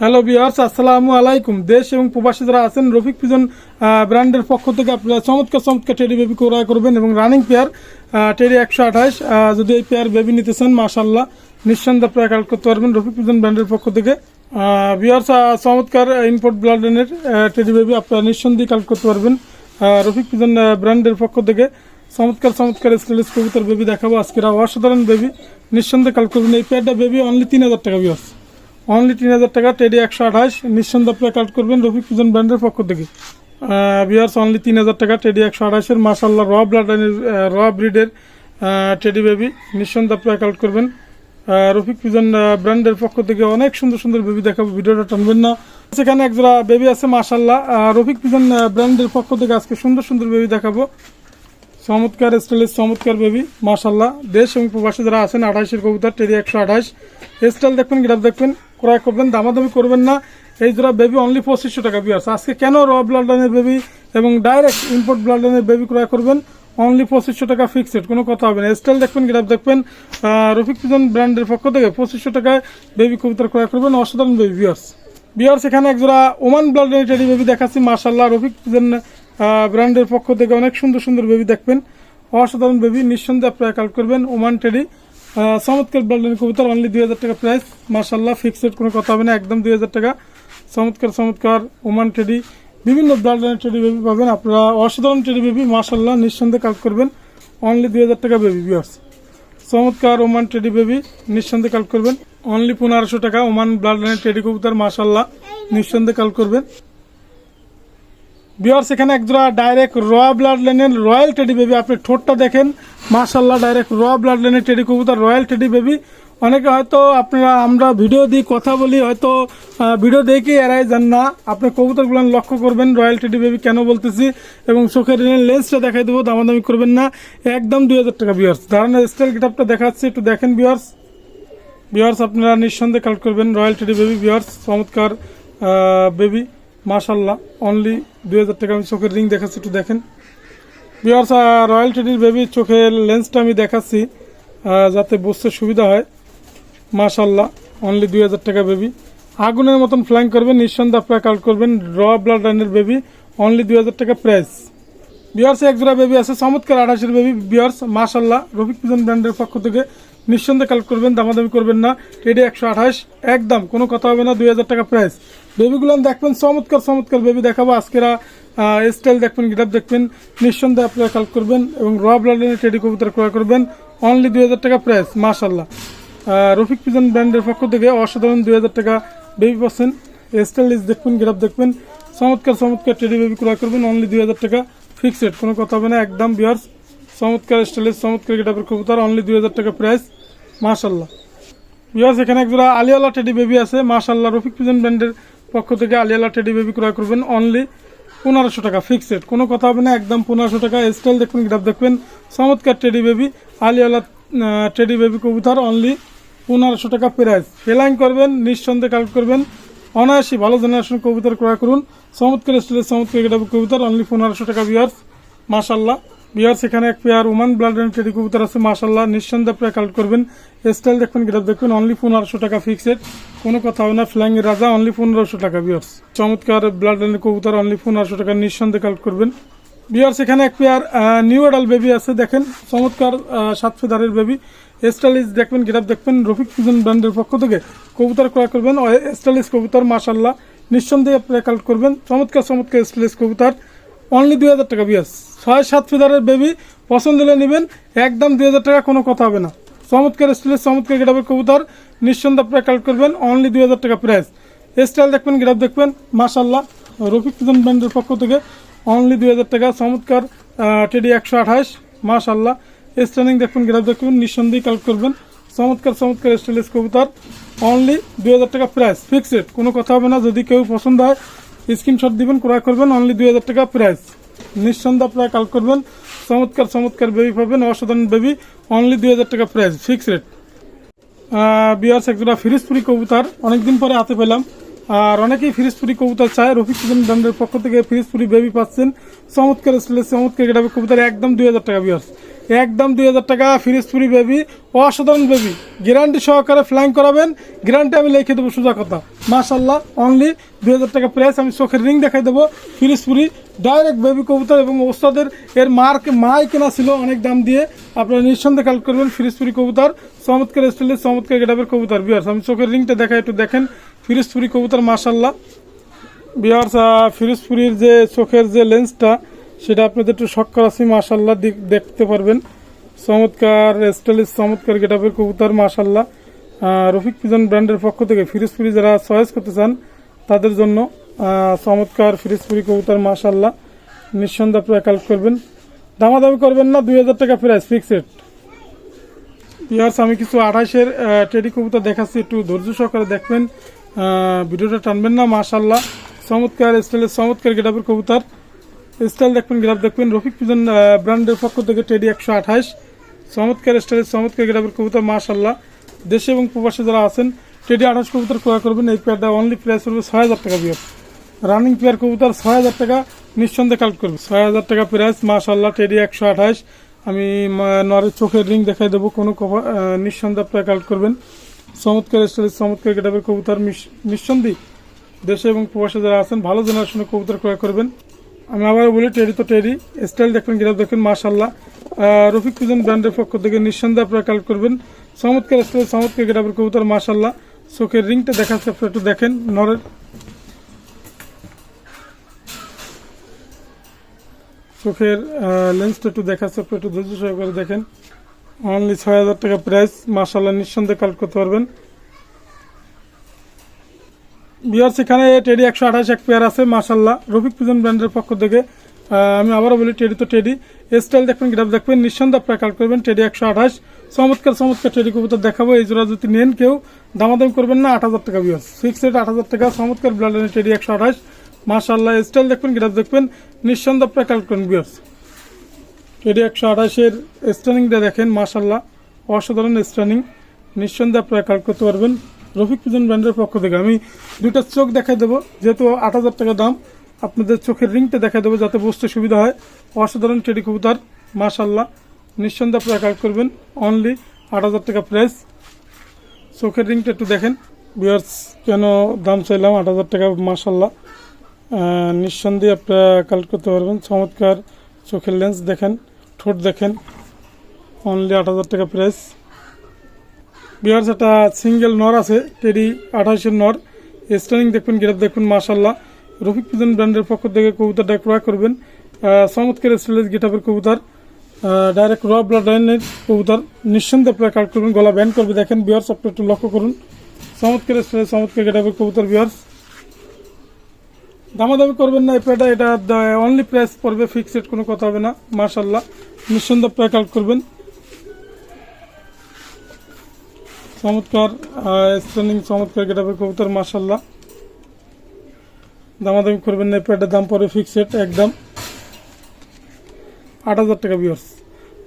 Hello বিয়ার্স আসসালামু আলাইকুম দেশ এবং প্রবাসী যারা আছেন রফিক পিজন ব্র্যান্ডের পক্ষ থেকে আপনারা চমৎকার চমৎকার টেডি বেবি ক্রয় করবেন এবং রানিং পেয়ার টেডি একশো আঠাশ যদি এই পেয়ার বেবি নিতে চান মাশাল্লাহ নিঃসন্দেহে আপনারা কালেক্ট করতে পারবেন রফিক পিজন ব্র্যান্ডের পক্ষ থেকে। বিয়ার্স চমৎকার ইম্পোর্ট ব্লাডেনের টেডি বেবি আপনারা নিঃসন্দেহে কালেক্ট করতে পারবেন। রফিক পিজন ব্র্যান্ডের পক্ষ থেকে। চমৎকার চমৎকার স্টাইলিশ কবুতর বেবি দেখাবো। আজকের অসাধারণ বেবি নিঃসন্দেহে কালেক্ট করবেন। এই পেয়ারটা বেবি অনলি তিন হাজার টাকা বিয়ার্স অনলি তিন হাজার টাকা টেডি একশো আঠাশ। নিঃসন্দেহে আপনারা কালেক্ট করবেন রফিক পিজন ব্র্যান্ডের পক্ষ থেকে। বিয়ার্স অনলি তিন হাজার টাকা টেডি একশো আঠাশের মাসাল্লাহ র ব্লাডের র ব্রিডের টেডি বেবি নিঃসন্দেহে আপনারা কালেক্ট করবেন। রফিক পিজন ব্র্যান্ডের পক্ষ থেকে অনেক সুন্দর সুন্দর বেবি দেখাবো, ভিডিওটা টানবেন না। সেখানে একজোড়া বেবি আছে মাসাল্লাহ রফিক পিজন ব্র্যান্ডের পক্ষ থেকে আজকে সুন্দর সুন্দর বেবি দেখাবো। চমৎকার স্টাইলের চমৎকার বেবি মাশাল্লাহ দেশ এবং প্রবাসী যারা আছেন, আঠাশের কবুতর টেরি একশো আঠাশ। স্টাইল দেখবেন গ্রাফ দেখবেন। ক্রয় করবেন, দামাদামি করবেন না। এই জোড়া বেবি অনলি পঁচিশশো টাকা বিয়ার্স আজকে কেন র ব্লাডলাইনের বেবি এবং ডাইরেক্ট ইম্পোর্ট ব্লাডলাইনের বেবি ক্রয় করবেন? অনলি পঁচিশশো টাকা ফিক্সড কোনো কথা হবে না। স্টাইল দেখবেন গ্রাফ দেখবেন। রফিক পিজন ব্র্যান্ডের পক্ষ থেকে পঁচিশশো টাকায় বেবি কবিতার ক্রয় করবেন। অসাধারণ বেবি বিয়ার্স বিয়ার্স এখানে একজোড়া ওমান ব্লাড টেডি বেবি দেখাচ্ছি মার্শাল্লাহ রফিক পিজন ব্র্যান্ডের পক্ষ থেকে অনেক সুন্দর সুন্দর বেবি দেখবেন। অসাধারণ বেবি নিঃসন্দেহে আপনারা কালেক্ট করবেন। ওমান টেডি চমৎকার ব্লাডের কবুতর অনলি দুই হাজার টাকা প্রাইস মার্শাল্লাহ ফিক্সড কোনো কথা হবে না, একদম দুই হাজার টাকা। চমৎকার চমৎকার ওমান টেডি বিভিন্ন ব্লাডের টেডি বেবি পাবেন আপনারা। অসাধারণ টেডি বেবি মার্শাল্লাহ নিঃসন্দেহে কাল করবেন। অনলি দুই হাজার টাকা বেবি বিয়ার্স চমৎকার ওমান টেডি বেবি নিঃসন্দেহে কাল করবেন। অনলি পনেরোশো টাকা ওমান ব্লাড লাইনের টেডি কবুতর মাসাল্লাহ নিঃসন্দেহে কাল করবেন। বিয়ার্স এখানে একজোড়া ডাইরেক্ট র ব্লাড লাইনের রয়্যাল টেডি বেবি আপনি ঠোঁটটা দেখেন। মাসাল্লাহ ডাইরেক্ট র ব্লাড লাইনের টেডি কবুতর রয়্যাল টেডি বেবি অনেকে হয়তো আপনারা, আমরা ভিডিও দিই, কথা বলি, হয়তো ভিডিও দেখে এরাই যান না। আপনি কবুতরগুলো লক্ষ্য করবেন রয়্যাল টেডি বেবি কেন বলতেছি, এবং চোখের লেন্সটা দেখাই দেবো, দামাদামি করবেন না। একদম দুই হাজার টাকা বিয়ার্স ধারণা স্টাইল গেটআপটা দেখাচ্ছি, একটু দেখেন বিয়ার্স বিয়ার্স আপনারা নিঃসন্দেহে কালেক্ট করবেন রয়্যাল টেডি বেবি বিয়ার্স চমৎকার বেবি মাশাল্লাহ অনলি দুই হাজার টাকা, আমি চোখের রিং দেখাচ্ছি, একটু দেখেন। বিয়ার্স রয়্যাল টেডির বেবি চোখের লেন্সটা আমি দেখাচ্ছি যাতে বুঝতে সুবিধা হয়। মাশাল্লাহ অনলি দুই হাজার টাকা বেবি আগুনের মতন ফ্লাইং করবেন, নিঃসন্দেহে আপনারা কালেক্ট করবেন র ব্লাড লাইনের বেবি অনলি দুই হাজার টাকা প্রাইস বিয়ার্স একজোড়া বেবি আছে, চমৎকার আঠাশের বেবি বিয়ার্স মাশাল্লাহ রফিক পিজন ব্র্যান্ডের পক্ষ থেকে নিঃসন্দেহে কালেক্ট করবেন, দামাদামি করবেন না। টেডি একশো আঠাশ, একদম, কোনো কথা হবে না, দুই হাজার টাকা প্রাইস বেবিগুলো দেখবেন, চমৎকার চমৎকার বেবি দেখাবো। আজকেরা স্টাইল দেখবেন গিটাপ দেখবেন, নিঃসন্দেহে আপনারা কালেক্ট করবেন এবং র ব্লাডের টেডি কবুতর ক্রয় করবেন। অনলি দুই হাজার টাকা প্রাইস মাশাল্লাহ রফিক পিজন ব্র্যান্ডের পক্ষ থেকে অসাধারণ দুই হাজার টাকা বেবি পাচ্ছেন স্টাইলিশ দেখবেন গিরাপ দেখবেন। চমৎকার চমৎকার টেডি বেবি ক্রয় করবেন অনলি দুই হাজার টাকা। ফিক্সড কোনো কথা হবে না, একদম বিয়ার্স চমৎকার স্টাইলিশ চমৎকার গিটাপের কবুতর অনলি দুই হাজার টাকা প্রাইস মাশাল্লাহ বিয়ার্স এখানে একজোড়া আলিয়ালা টেডি বেবি আছে মাশাল্লাহ রফিক পিজন ব্র্যান্ডের পক্ষ থেকে আলিয়ালা টেডি বেবি ক্রয় করবেন অনলি পনেরোশো টাকা ফিক্সড কোনো কথা হবে না, একদম পনেরোশো টাকা স্টাইল দেখুন গ্রাফ দেখবেন চমৎকার টেডি বেবি আলিওয়ালা টেডি বেবি কবুতর অনলি পনেরোশো টাকা প্রাইস ফেলাইং করবেন, নিঃসন্দেহে কালেক্ট করবেন। অনায়াসি ভালো জেনারেশন কবুতর ক্রয় করুন। চমৎকার স্টাইলের চমৎকার গ্রাফ কবুতর অনলি পনেরোশো টাকা বিয়ার্স মাশাল্লাহ বিয়ার্স, এখানে এক pair Oman blood and teddy কবুতর আছে মাশাল্লাহ নিঃসন্দেহে আপনারা কালেক্ট করবেন। স্টাইল দেখবেন গিটাপ দেখবেন অনলি পনেরোশো টাকা ফিক্সড কোনো কথা হবে না ফ্লাইং রাজা অনলি পনেরোশো টাকা, বিয়ার্স। চমৎকার ব্লাড এন্ড কবুতর অনলি পনেরোশো টাকা, নিঃসন্দেহে কালেক্ট করবেন। বিয়ার্স, এখানে এক পেয়ার নিউ এডাল বেবি আছে, দেখেন, চমৎকার সাত ফেদারের বেবি স্টাইলিশ দেখবেন গিরাপ দেখবেন, রফিক পিজন ব্র্যান্ডের পক্ষ থেকে কবুতর ক্রয় করবেন। স্টাইলিশ কবুতর মাশাল্লাহ নিঃসন্দেহে আপনারা কালেক্ট করবেন। চমৎকার চমৎকার স্টাইলিশ কবুতর। অনলি দুই হাজার টাকা বিয়ার্স ছয় সাত ফেদারের বেবি পছন্দ হলে নেবেন। একদম দুই হাজার টাকা, কোনো কথা হবে না। চমৎকার স্টাইলিশ চমৎকার গিরাপের কবুতর। নিঃসন্দেহ আপনারা কালেক্ট করবেন অনলি দুই হাজার টাকা প্রাইস স্টাইল দেখবেন গিরাপ দেখবেন। মাশাল্লাহ রফিক পিজন ব্র্যান্ডের পক্ষ থেকে অনলি দুই হাজার টাকা, চমৎকার টেডি একশো আঠাশ মাশাল্লাহ স্ট্যান্ডিং দেখুন গ্রাফ দেখুন নিঃসন্দেহে কালেক্ট করবেন। চমৎকার চমৎকার স্টাইলিশ কবুতর। অনলি দুই হাজার টাকা প্রাইস ফিক্সড কোনো কথা হবে না। যদি কেউ পছন্দ হয় স্ক্রিনশট দিবেন, ক্রয় করবেন অনলি দুই হাজার টাকা প্রাইস নিঃসন্দেহে আপনারা কাল করবেন, চমৎকার চমৎকার বেবি পাবেন, অসাধারণ বেবি অনলি দুই হাজার টাকা প্রাইস ফিক্সড বিয়ার্স একজোড়া ফিরিজপুরি কবুতর, অনেকদিন পরে হাতে পেলাম। আর অনেকেই ফিরিজপুরি কবুতর চায়, রফিক সিজন ব্র্যান্ডের পক্ষ থেকে ফিরিজপুরি বেবি পাচ্ছেন। চমৎকার চমৎকার কবুতর একদম দুই হাজার টাকা বিয়ার্স। একদম দুই হাজার টাকা ফ্রিজ ফ্রি বেবি, অসাধারণ বেবি। গ্যারান্টি সহকারে ফ্লাইং করাবেন। গ্যারান্টি আমি লিখে দেবো সোজা কথা। মাশাল্লাহ অনলি দুই হাজার টাকা প্রাইস আমি চোখের রিং দেখাই দেবো। ফ্রিজ ফ্রি ডাইরেক্ট বেবি কবুতর এবং ওস্তাদের এর মার্ক মাই কেনা ছিল অনেক দাম দিয়ে। আপনারা নিঃসন্দেহে কালেক্ট করবেন ফ্রিজ ফ্রি কবুতর, চমৎকার স্টাইলের চমৎকার গেটাবের কবুতর। বিয়ার্স আমি চোখের রিংটা দেখাই, একটু দেখেন। ফ্রিজ ফ্রি কবুতর মাশাল্লাহ বিয়ার্স ফিরোজপুরির যে চোখের যে লেন্সটা সেটা আপনাদের একটু শখ করাছি মাশাল্লাহ দিক- দেখতে পারবেন। চমৎকার স্টাইলিশ চমৎকার গেটাপের কবুতর মাশাল্লাহ রফিক পিজন ব্র্যান্ডের পক্ষ থেকে ফিরোজপুরি যারা চয়েস করতে চান, তাদের জন্য চমৎকার ফিরোজপুরি কবুতর মাশাল্লাহ নিঃসন্দেহ আপনারা কালেক্ট করবেন। দামাদামি করবেন না, দুই হাজার টাকা প্রাইস ফিক্সড ইয়ার্স আমি কিছু আঠাশের টেডি কবুতর দেখাচ্ছি, একটু ধৈর্য সহকারে দেখবেন। ভিডিওটা টানবেন না মাশাল্লাহ চমৎকার স্টাইলের চমৎকার গেটাপের কবুতর। স্টাইল দেখবেন, গ্রাফ দেখবেন। রফিক পিজন ব্র্যান্ডের পক্ষ থেকে টেডি একশো আঠাশ। চমৎকার স্টাইলের, চমৎকার গেটাপের কবুতর মাশাল্লাহ দেশে এবং প্রবাসে যারা আছেন, টেডি আঠাশ কবুতর ক্রয় করবেন। এই পেয়ারটা অনলি প্রাইস করবে ছয় হাজার টাকা বিয়ার। রানিং পেয়ার কবুতর ছয় হাজার টাকা, নিঃসন্দেহে কালেক্ট করবে ছয় হাজার টাকা প্রাইস মাশাল্লাহ টেডি একশো আঠাশ। আমি নরের চোখের রিং দেখাই দেবো, কোনো নিঃসন্দেহে আপনারা কালেক্ট করবেন। চমৎকার স্টাইলের, চমৎকার গেটাপের কবুতর নিঃসন্দেহে দেশে এবং প্রবাসে যারা আছেন, ভালো জেনারেশনের কবুতর ক্রয় করবেন। আমি আবারও বলি টেরি তো টেরি স্টাইল দেখবেন গিরাপ দেখবেন মাশাল্লাহ রফিক কুজন ব্র্যান্ডের পক্ষ থেকে নিঃসন্দেহে আপনারা কালেক্ট করবেন। চমৎকার স্টাইল চমৎকার গেটাপের কবুতর মাশাল্লাহ চোখের রিংটা দেখাচ্ছে, আপনারা একটু দেখেন, নরের। চোখের লেন্সটা একটু দেখাচ্ছে, আপনারা একটু ধৈর্য সহকারে দেখেন। অনলি ছয় হাজার টাকা প্রাইস মাশাল্লাহ নিঃসন্দেহে কালেক্ট করতে পারবেন। বিয়ার সেখানে টেডি একশো আঠাশ এক পেয়ার আছে মাশাল্লাহ রফিক পিজন ব্র্যান্ডের পক্ষ থেকে আমি আবারও বলি টেডি তো টেডি স্টাইল দেখবেন গ্রাফ দেখবেন, নিঃসন্দেহে আপনারা করবেন টেডি একশো আঠাশ। চমৎকার চমৎকার টেডি কবুতর দেখাবো, এই জোড়া যদি নেন কেউ, দামাদামি করবেন না, আট হাজার টাকা বিয়ার ফিক্স রেট আট হাজার টাকা, চমৎকার ব্লাডের টেডি একশো আঠাশ। মাশাল্লাহ স্টাইল দেখবেন গ্রাফ দেখবেন, নিঃসন্দেহে আপনারা করবেন বিয়ার্স টেডি একশো আঠাশের স্টানিংটা দেখেন মাশাল্লাহ অসাধারণ স্টানিং নিঃসন্দেহে আপনারা কাল করতে পারবেন। রফিক পিজন ব্র্যান্ডের পক্ষ থেকে আমি দুইটা চোখ দেখাই দেবো। যেহেতু আট হাজার টাকা দাম, আপনাদের চোখের রিংটা দেখাই দেবো যাতে বুঝতে সুবিধা হয়। অসাধারণ টেডি কবুতর মাশাল্লাহ নিঃসন্দেহে আপনারা কাল করবেন। অনলি আট হাজার টাকা প্রাইস চোখের রিংটা একটু দেখেন। বিয়ার্স কেন দাম চাইলাম আট হাজার টাকা? মাশাল্লাহ নিঃসন্দেহে আপনারা কালেক্ট করতে পারবেন। চমৎকার চোখের লেন্স দেখেন, ঠোঁট দেখেন। অনলি আট হাজার টাকা প্রাইস বিহার একটা সিঙ্গেল নর আছে টেরি আঠাশের নর। স্টারিং দেখবেন গিরাপ দেখবেন মাশাল্লাহ রফিক পিজন ব্র্যান্ডের পক্ষ থেকে কবুতরটা ক্রয় করবেন। চমৎকার স্টাইলের গেটাপের কবুতর। ডাইরেক্ট র ব্লাড লাইনের কবুতর। নিঃসন্দেহে কাট করবেন, গলা ব্যান্ড করবে। দেখেন, বিহার সবটা একটু লক্ষ্য করুন। চমৎকার স্টাইলের চমৎকার গেটাপের কবুতর, বিহার। দামাদামি করবেন না, এই পেটা এটা অনলি প্রাইস পড়বে ফিক্সড কোনো কথা হবে না মার্শাল্লাহ নিঃসন্দেহে প্রায় কালেক্ট করবেন। চমৎকার স্ট্যান্ডিং চমৎকার গেটাপের কবুতর মার্শাল্লাহ দামাদামি করবেন না পেটার দাম পরে ফিক্সড একদম। আট হাজার টাকা বিয়ার্স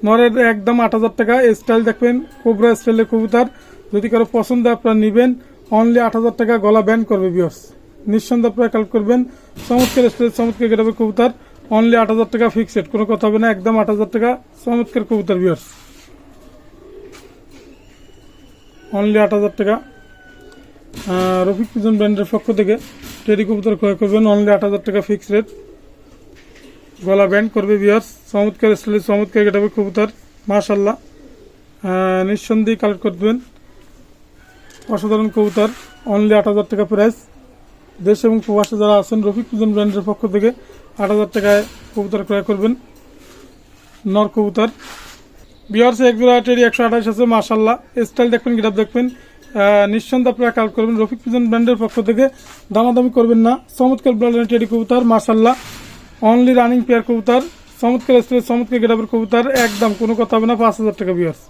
নরের একদম আট হাজার টাকা স্টাইল দেখবেন কোবরা স্টাইলের কবুতর। যদি কারও পছন্দ আপনারা নেবেন। অনলি আট হাজার টাকা গলা ব্যান্ড করবে বিয়ার্স নিঃসন্দেহে আপনারা কালেক্ট করবেন, চমৎকার স্টাইল চমৎকার গেটাবে কবুতর। অনলি আট হাজার টাকা ফিক্সড কোনো কথা হবে না, একদম আট হাজার টাকা, চমৎকার কবুতর বিয়ার্স অনলি আট হাজার টাকা। রফিক পিজন ব্র্যান্ডের পক্ষ থেকে টেরি কবুতর ক্রয় করবেন অনলি আট হাজার টাকা ফিক্স রেট গলা ব্যান্ড করবে বিয়ার্স চমৎকার স্টাইলে চমৎকার গেটাবে কবুতর মাশাল্লাহ নিঃসন্দেহে কালেক্ট করবেন অসাধারণ কবুতর, অনলি আট হাজার টাকা প্রাইস দেশ এবং প্রবাসে যারা আছেন, রফিক পিজন ব্র্যান্ডের পক্ষ থেকে আট হাজার টাকায় কবুতর ক্রয় করবেন। নর কবুতর। বিহার এক জোড়া টেরি একশো আঠাশ আছে, মাশাল্লাহ। স্টাইল দেখবেন গিরাপ দেখবেন। নিঃসন্দেহে আপনারা কাল করবেন, রফিক পিজন ব্র্যান্ডের পক্ষ থেকে দামাদামি করবেন না। চমৎকার ব্লাডের টেরি কবুতর মাশাল্লাহ। অনলি রানিং পেয়ার কবুতর চমৎকার স্টাইল চমৎকার গেটাপের কবুতর একদম, কোনো কথা হবে না, পাঁচ হাজার টাকা বিয়ার্স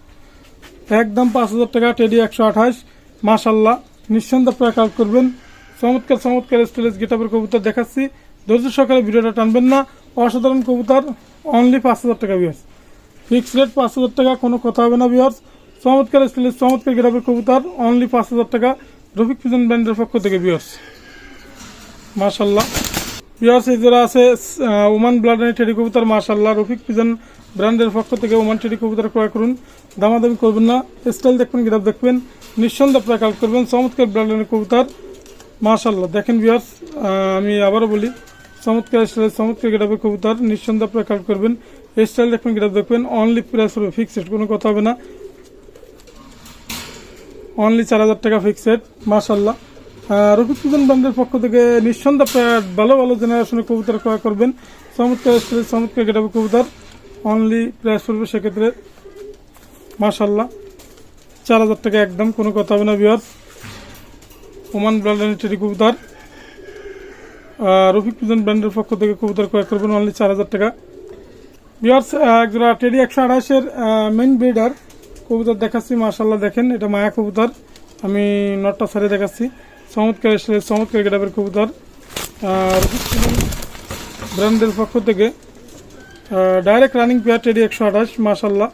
একদম, পাঁচ হাজার টাকা টেডি একশো আঠাশ, মাশাল্লাহ। নিঃসন্দেহে আপনারা কাল করবেন, চমৎকার চমৎকার স্টাইলেস গেটাপের কবুতর দেখাচ্ছি। ধৈর্য সকালে ভিডিওটা টানবেন না। অসাধারণ কবুতর অনলি পাঁচ হাজার টাকা বিয়ার্স ফিক্স রেট পাঁচ হাজার টাকা, কোনো কথা হবে না বিয়ার্স চমৎকার স্টাইলের চমৎকার গেটাপের কবুতর অনলি পাঁচ হাজার টাকা। রফিক পিজন ব্র্যান্ডের পক্ষ থেকে বিয়ার্স মার্শাল্লাহ বিয়ার্স এই যারা আছে ওমান ব্লাডের টেরি কবুতর মার্শাল্লাহ রফিক পিজন ব্র্যান্ডের পক্ষ থেকে ওমান টেডি কবুতর ক্রয় করুন। দামাদামি করবেন না। স্টাইল দেখবেন গিরাপ দেখবেন। নিঃসন্দেহে প্রায় কালেক্ট করবেন। চমৎকার ব্র্যান্ডের কবুতর। মাশাল্লাহ দেখেন ভিউয়ার্স আমি আবারও বলি চমৎকার স্টাইল চমৎকার গেটাবে কবুতর, নিঃসন্দেহে আপনারা কালেক্ট করবেন। এই স্টাইল দেখবেন গেটাপ দেখবেন অনলি প্রাইস হবে ফিক্সড কোনো কথা হবে না। অনলি চার হাজার টাকা ফিক্সড মাশাল্লাহ রফিক সুজন ব্র্যান্ডের পক্ষ থেকে নিঃসন্দেহে আপনারা ভালো ভালো জেনারেশনের কবুতর ক্রয় করবেন। চমৎকার স্টাইল চমৎকার গেটাবে কবুতর অনলি প্রাইস পড়বে সেক্ষেত্রে মাশাল্লাহ চার হাজার টাকা একদম, কোনো কথা হবে না ভিউয়ার্স ওমান ব্র্যান্ডের টেরি কবুতর। রফিক পিজন ব্র্যান্ডের পক্ষ থেকে কবুতর ক্রয় করবেন অনলি চার হাজার টাকা। বিয়ার্স একজোড়া টেডি একশো আঠাশের মেন ব্রিডার কবুতর দেখাচ্ছি মার্শাল্লাহ দেখেন, এটা মায়া কবুতর। আমি নটটা সারে দেখাচ্ছি। চমৎকার চমৎকার গেটাবের কবুতর। রফিক ব্র্যান্ডের পক্ষ থেকে ডাইরেক্ট রানিং পেয়ার টেডি একশো আঠাশ মার্শাল্লাহ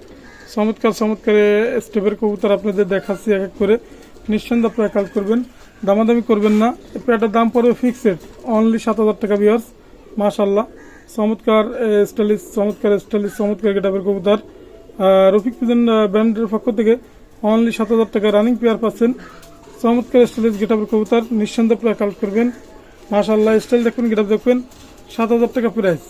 চমৎকার চমৎকার স্টেপের কবুতর আপনাদের দেখাচ্ছি এক এক করে। নিঃসন্দেহে আপনারা কাজ করবেন। দামাদামি করবেন না। এই পেয়ারটার দাম পড়বে ফিক্সড অনলি সাত হাজার টাকা বিয়ার্স মাশাল্লাহ চমৎকার স্টাইলিশ চমৎকার স্টাইলিশ চমৎকার গেটাপের কবুতর। রফিক পিজন ব্র্যান্ডের পক্ষ থেকে অনলি সাত হাজার টাকা রানিং পেয়ার পাচ্ছেন। চমৎকার স্টাইলিশ গেটাপের কবুতর। নিঃসন্দেহে প্রায় কালেক্ট করবেন। মাশাল্লাহ স্টাইল দেখবেন গেটাপ দেখবেন সাত হাজার টাকা প্রাইস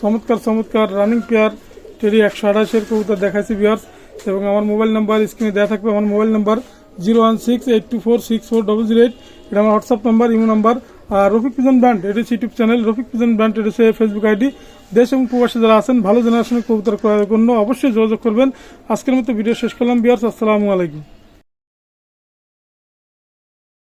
চমৎকার চমৎকার রানিং পেয়ার টেরি একশো আঠাশের কবুতর দেখাচ্ছি বিয়ার্স এবং আমার মোবাইল নাম্বার স্ক্রিনে দেওয়া থাকবে। আমার mobile number zero one six eight two four six four double zero eight. এটা আমার হোয়াটসঅ্যাপ নাম্বার, ইমো নাম্বার আর রফিক পিজন ব্র্যান্ড এটা YouTube channel. Rafiq pigeon brand এটা হচ্ছে ফেসবুক আইডি। দেশ এবং প্রবাসী যারা আছেন, ভালো জেনারেশনের কবুতর ক্রয়ের জন্য অবশ্যই যোগাযোগ করবেন। আজকের মতো ভিডিও শেষ করলাম। বিয়ার্স আসসালামু আলাইকুম।